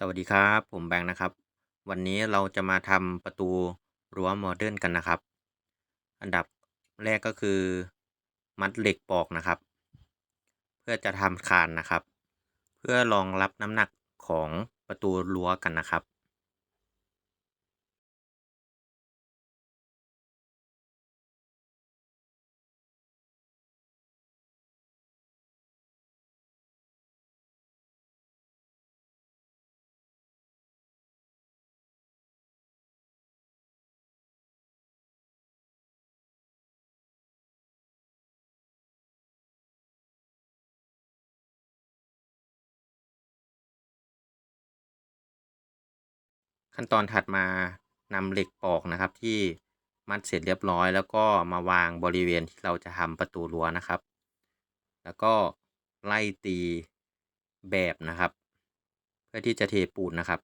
สวัสดีครับ ผมแบงค์นะครับ วันนี้เราจะมาทำประตูรั้วโมเดิร์นกันนะครับ อันดับแรกก็คือมัดเหล็กปอกนะครับ เพื่อจะทำคานนะครับ เพื่อรองรับน้ำหนักของประตูรั้วกันนะครับ ขั้นตอนถัดมานำเหล็กปอกนะครับ ที่มัดเสร็จเรียบร้อย แล้วก็มาวางบริเวณที่เราจะทำประตูรั้วนะครับ แล้วก็ไล่ตีแบบนะครับ เพื่อที่จะเทปูนนะครับ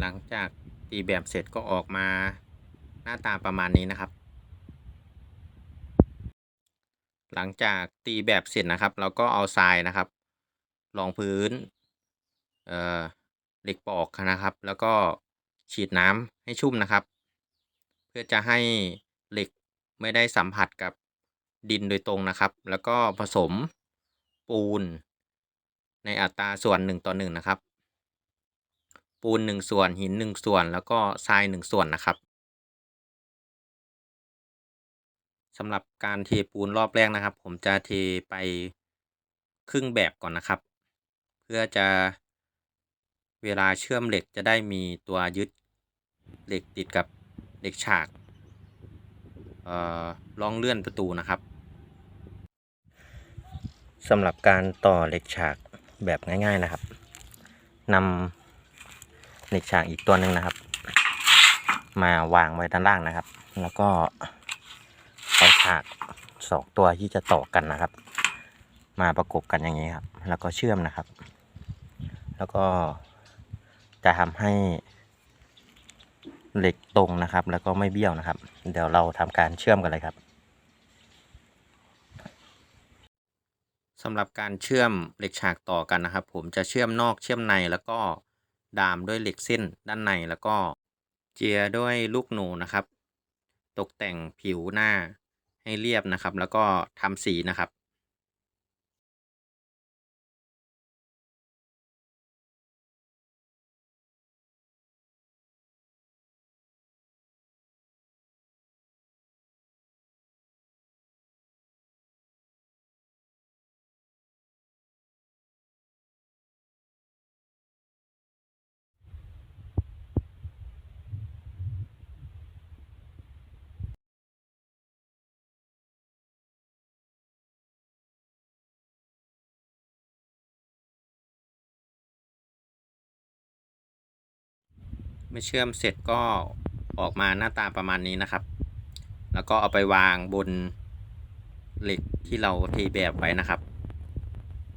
หลังจากตีแบบเสร็จก็ออกมาหน้าตาประมาณนี้นะครับ หลังจากตีแบบเสร็จนะครับ เราก็เอาทรายนะครับรองพื้นเอ่อเหล็กปอกนะครับ แล้วก็ฉีดน้ำให้ชุ่มนะครับ เพื่อจะให้เหล็กไม่ได้สัมผัสกับดินโดยตรงนะครับ แล้วก็ผสมปูนในอัตราส่วนหนึ่งต่อหนึ่งนะครับ ปูนหนึ่งส่วนหินหนึ่งส่วน แล้วก็ทรายหนึ่งส่วนนะครับสำหรับการเทปูนรอบแรกนะครับ ผมจะเทไปครึ่งแบบก่อนนะครับ เพื่อจะเวลาเชื่อมเหล็กจะได้มีตัวยึดเหล็กติดกับเหล็กฉากล่องเลื่อนประตูนะครับสำหรับการต่อเหล็กฉากแบบง่าย ๆนะครับนำ เหล็กฉากอีกตัวหนึ่งนะครับ มาวางไว้ด้านล่างนะครับ แล้วก็เอาฉากสองตัวที่จะต่อกันนะครับ มาประกบกันอย่างนี้ครับ แล้วก็เชื่อมนะครับ แล้วก็จะทำให้เหล็กตรงนะครับ แล้วก็ไม่เบี้ยวนะครับ เดี๋ยวเราทำการเชื่อมกันเลยครับสำหรับการเชื่อมเหล็กฉากต่อกันนะครับ ผมจะเชื่อมนอกเชื่อมในแล้วก็ ดามด้วยเหล็กเส้นด้านในแล้วก็เจียด้วยลูกหนูนะครับ ตกแต่งผิวหน้าให้เรียบนะครับ แล้วก็ทำสีนะครับ เมื่อเชื่อมเสร็จก็ออกมาหน้าตาประมาณนี้นะครับ แล้วก็เอาไปวางบนเหล็กที่เราเทแบบไว้นะครับ